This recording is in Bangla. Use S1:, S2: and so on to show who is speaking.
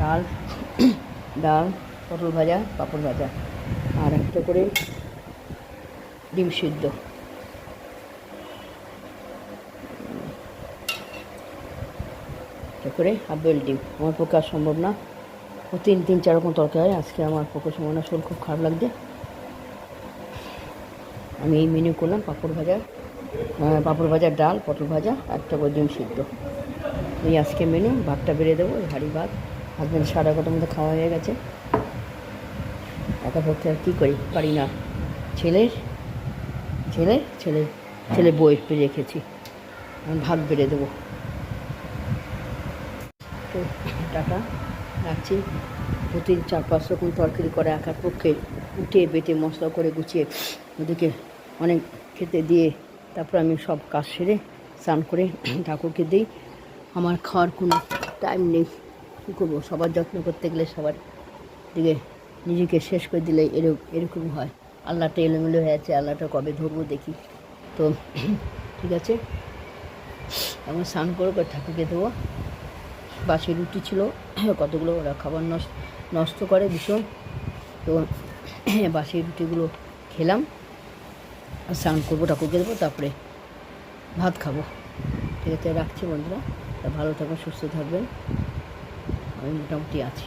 S1: ডাল ডাল, পটল ভাজা, পাঁপড় ভাজা। আর একটা করে ডিম সিদ্ধ। একটা করে বেল ডিম। আমার পক্ষে আর সম্ভব না। ও তিন তিন, চার রকম তরকারি হয়। আজকে আমার পক্ষে সময় না। শরীর খুব খারাপ লাগছে। আমি এই মেনু করলাম পাঁপড় ভাজা পাঁপড় ভাজার ডাল, পটল ভাজা একটা করে ডিম সিদ্ধ। এই আজকে মেনু ভাতটা বেড়ে দেবো হাঁড়ি ভাত। হাজব্যান্ড সাড়ে এগারোটার মধ্যে খাওয়া হয়ে গেছে। একা পক্ষে আর কী করি? পারি না। ছেলের? ছেলে ছেলে ছেলে বই রেখেছি। আমি ভাত বেড়ে দেবো। তো, টাটা। রাখছি। প্রতিদিন চার, পাঁচ রকম তরকারি করে একার পক্ষে উঠে বেটে মশলা করে গুছিয়ে ওদেরকে অনেক খেতে দিয়ে তারপর আমি সব কাজ সেরে স্নান করে ঠাকুরকে দিই। আমার খাওয়ার কোনো টাইম নেই। কী করব? সবার যত্ন করতে গেলে সবার দিকে নিজেকে শেষ করে দিলে এরকম এরকম হয়। আল্লাহটা এলোমেলো হয়ে আছে, আল্লাহটা কবে ধরবো দেখি। তো ঠিক আছে? এখন স্নান করে করে ঠাকুরকে দেবো। বাসি রুটি ছিল, কতগুলো ওরা খাবার নষ্ট নষ্ট করে ভীষণ। তো বাসি রুটিগুলো খেলাম। আর স্নান করব, ঠাকুরকে দেবো, তারপরে ভাত খাব। ঠিক আছে? রাখছি বন্ধুরা। ভালো থাকবেন, সুস্থ থাকবেন। আমি মোটামুটি আছি।